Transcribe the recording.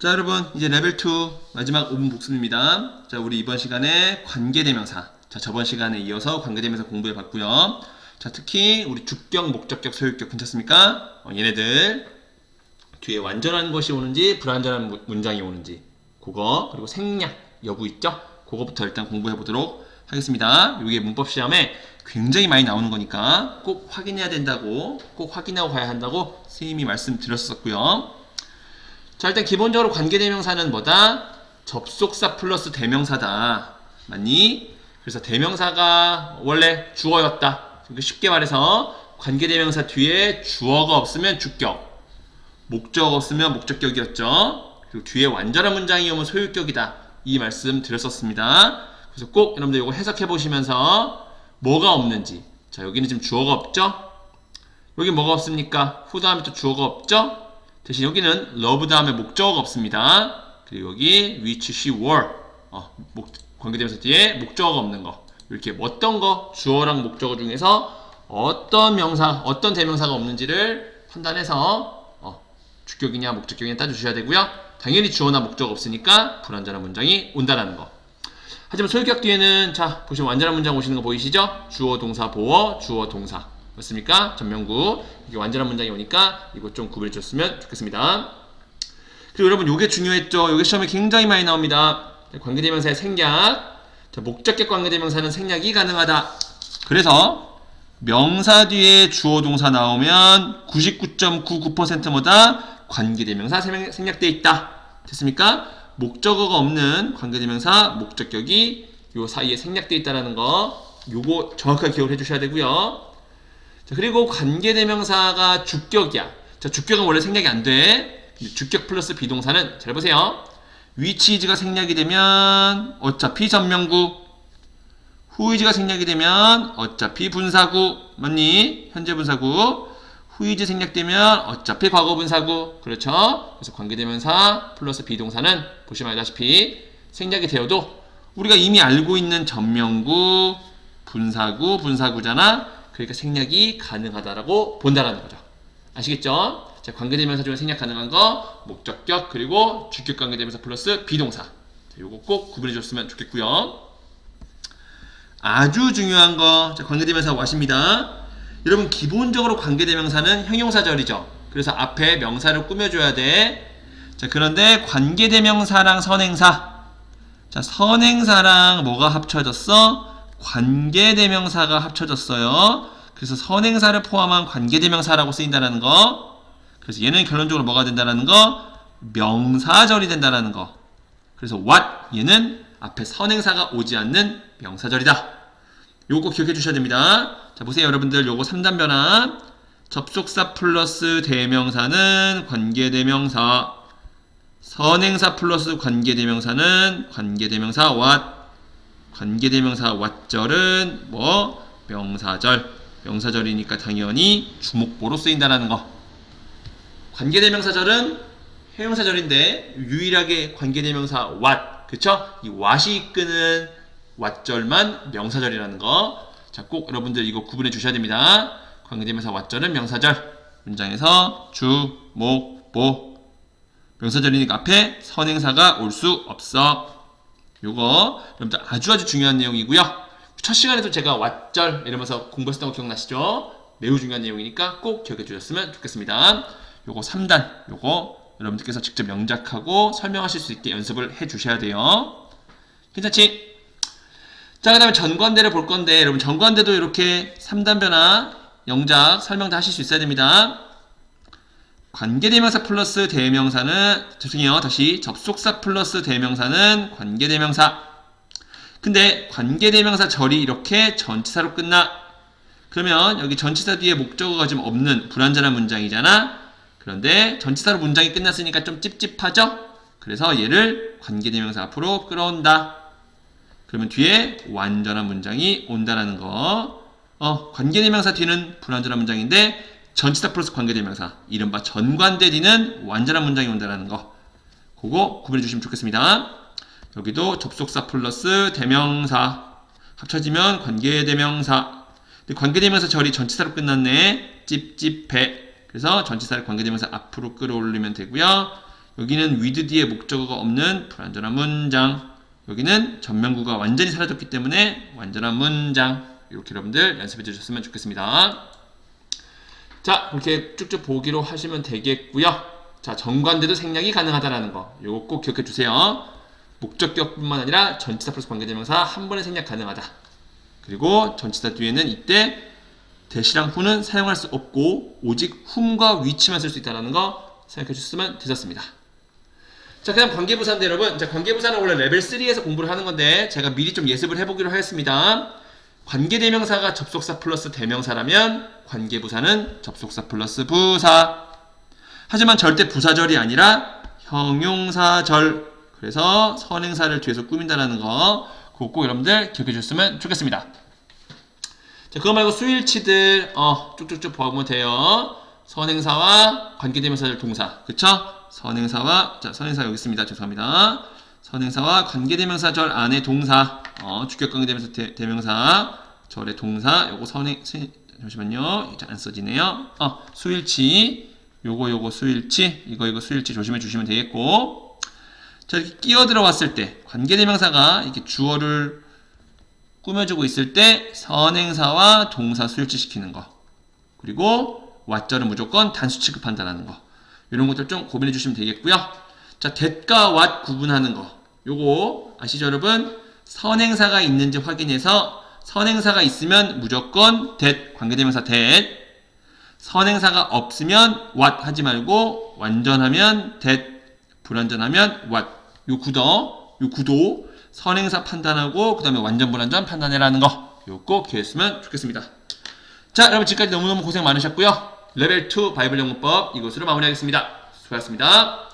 자 여러분 이제 레벨 2 마지막 5분 복습입니다. 자 우리 이번 시간에 관계대명사. 자 저번 시간에 이어서 관계대명사 공부해 봤고요. 자 특히 우리 주격, 목적격, 소유격 괜찮습니까? 어, 얘네들 뒤에 완전한 것이 오는지 불완전한 무- 문장이 오는지 그거 그리고 생략 여부 있죠? 그거부터 일단 공부해 보도록 하겠습니다. 이게 문법 시험에 굉장히 많이 나오는 거니까 꼭 확인해야 된다고 꼭 확인하고 가야 한다고 선생님이 말씀드렸었고요. 자 일단 기본적으로 관계대명사는 뭐다? 접속사 플러스 대명사다. 맞니? 그래서 대명사가 원래 주어였다. 쉽게 말해서 관계대명사 뒤에 주어가 없으면 주격, 목적 없으면 목적격이었죠. 그리고 뒤에 완전한 문장이 오면 소유격이다. 이 말씀 드렸었습니다. 그래서 꼭 여러분들 이거 해석해 보시면서 뭐가 없는지. 자 여기는 지금 주어가 없죠? 여기 뭐가 없습니까? who 다음에 또 주어가 없죠? 대신 여기는 love 다음에 목적어가 없습니다. 그리고 여기 which, she, were 어, 목, 관계대명사 뒤에 목적어가 없는 거 이렇게 어떤 거 주어랑 목적어 중에서 어떤 명사, 어떤 대명사가 없는지를 판단해서 어, 주격이냐 목적격이냐 따져주셔야 되고요. 당연히 주어나 목적어 없으니까 불완전한 문장이 온다라는 거. 하지만 소유격 뒤에는 자 보시면 완전한 문장 오시는 거 보이시죠? 주어, 동사, 보어, 주어, 동사 맞습니까? 전명구 이게 완전한 문장이 오니까 이거 좀 구분해 줬으면 좋겠습니다. 그리고 여러분 요게 중요했죠? 요게 시험에 굉장히 많이 나옵니다. 관계대명사의 생략 자, 목적격 관계대명사는 생략이 가능하다. 그래서 명사 뒤에 주어 동사 나오면 99.99% 뭐다? 관계대명사 생략- 생략돼 있다. 됐습니까? 목적어가 없는 관계대명사 목적격이 요 사이에 생략돼 있다라는 거 요거 정확하게 기억을 해 주셔야 되고요. 자, 그리고 관계대명사가 주격이야. 자, 주격은 원래 생략이 안 돼. 주격 플러스 비동사는 잘 보세요. 위치이즈가 생략이 되면 어차피 전명구 후이즈가 생략이 되면 어차피 분사구 맞니? 현재 분사구 후이즈 생략되면 어차피 과거 분사구 그렇죠? 그래서 관계대명사 플러스 비동사는 보시면 알다시피 생략이 되어도 우리가 이미 알고 있는 전명구 분사구 분사구잖아 그러니까 생략이 가능하다라고 본다라는 거죠 아시겠죠? 자, 관계대명사 중에 생략 가능한 거 목적격 그리고 주격 관계대명사 플러스 비동사 자, 요거 꼭 구분해 줬으면 좋겠고요 아주 중요한 거 자, 관계대명사 와십니다. 여러분 기본적으로 관계대명사는 형용사절이죠. 그래서 앞에 명사를 꾸며줘야 돼. 자 그런데 관계대명사랑 선행사 자 선행사랑 뭐가 합쳐졌어? 관계대명사가 합쳐졌어요. 그래서 선행사를 포함한 관계대명사라고 쓰인다는 거. 그래서 얘는 결론적으로 뭐가 된다는 거? 명사절이 된다는 거. 그래서 what 얘는 앞에 선행사가 오지 않는 명사절이다. 요거 기억해 주셔야 됩니다. 자, 보세요, 여러분들. 요거 3단 변화. 접속사 플러스 대명사는 관계대명사. 선행사 플러스 관계대명사는 관계대명사 what. 관계대명사 what절은 뭐 명사절. 명사절이니까 당연히 주목보로 쓰인다라는 거. 관계대명사절은 형용사절인데 유일하게 관계대명사 what 그쵸? 이 what이 이끄는 what절만 명사절이라는 거. 자, 꼭 여러분들 이거 구분해 주셔야 됩니다. 관계대명사 what절은 명사절. 문장에서 주, 목, 보. 명사절이니까 앞에 선행사가 올 수 없어. 요거 여러분들 아주 아주 중요한 내용이고요. 첫 시간에도 제가 what절 이러면서 공부했던 거 기억나시죠? 매우 중요한 내용이니까 꼭 기억해 주셨으면 좋겠습니다. 요거 3단 요거 여러분들께서 직접 명작하고 설명하실 수 있게 연습을 해 주셔야 돼요. 괜찮지? 자, 그 다음에 전관대를 볼 건데, 여러분, 전관대도 이렇게 3단 변화, 영작, 설명 다 하실 수 있어야 됩니다. 관계대명사 플러스 대명사는, 죄송해요. 다시, 접속사 플러스 대명사는 관계대명사. 근데, 관계대명사 절이 이렇게 전치사로 끝나. 그러면, 여기 전치사 뒤에 목적어가 좀 없는 불완전한 문장이잖아. 그런데, 전치사로 문장이 끝났으니까 좀 찝찝하죠? 그래서 얘를 관계대명사 앞으로 끌어온다. 그러면 뒤에 완전한 문장이 온다라는 거. 어, 관계대명사 뒤는 불완전한 문장인데 전치사 플러스 관계대명사 이른바 전관대 뒤는 완전한 문장이 온다라는 거. 그거 구분해 주시면 좋겠습니다. 여기도 접속사 플러스 대명사 합쳐지면 관계대명사. 근데 관계대명사 절이 전치사로 끝났네. 찝찝해. 그래서 전치사를 관계대명사 앞으로 끌어올리면 되고요. 여기는 with 뒤에 목적어가 없는 불완전한 문장. 여기는 전면구가 완전히 사라졌기 때문에 완전한 문장. 이렇게 여러분들 연습해 주셨으면 좋겠습니다. 자, 이렇게 쭉쭉 보기로 하시면 되겠고요. 자, 정관대도 생략이 가능하다라는 거. 요거 꼭 기억해 주세요. 목적격뿐만 아니라 전치사 플러스 관계대명사 한 번에 생략 가능하다. 그리고 전치사 뒤에는 이때 대시랑 후는 사용할 수 없고 오직 whom과 which만 쓸 수 있다는 거 생각해 주셨으면 되셨습니다. 자, 그다음 관계부사인데 여러분, 자 관계부사는 원래 레벨 3에서 공부를 하는 건데 제가 미리 좀 예습을 해보기로 하겠습니다. 관계대명사가 접속사 플러스 대명사라면 관계부사는 접속사 플러스 부사. 하지만 절대 부사절이 아니라 형용사절. 그래서 선행사를 뒤에서 꾸민다라는 거, 그거 꼭 여러분들 기억해 주셨으면 좋겠습니다. 자, 그거 말고 수일치들 어, 쭉쭉쭉 보면 돼요. 선행사와 관계대명사절 동사. 그쵸? 선행사와 자, 선행사 여기 있습니다. 죄송합니다. 선행사와 관계대명사절 안에 동사. 어, 주격 관계대명사 대, 대명사 절의 동사. 요거 선행 시- 잠시만요. 안 써지네요. 어, 수일치. 요거 요거 수일치. 이거 이거 수일치 조심해 주시면 되겠고. 자, 이렇게 끼어 들어왔을 때 관계대명사가 이렇게 주어를 꾸며주고 있을 때 선행사와 동사 수일치 시키는 거 그리고 왓절은 무조건 단수 취급한다는 거 이런 것들 좀 고민해 주시면 되겠고요 자 that과 what 구분하는 거. 요거 아시죠 여러분? 선행사가 있는지 확인해서 선행사가 있으면 무조건 that 관계대명사 that. 선행사가 없으면 what 하지 말고 완전하면 that 불완전하면 what. 요 구도 요 구도 선행사 판단하고 그 다음에 완전 불완전 판단해라는 거. 요거 기억했으면 좋겠습니다. 자 여러분 지금까지 너무너무 고생 많으셨고요. 레벨 2 바이블 영문법 이것으로 마무리하겠습니다. 수고하셨습니다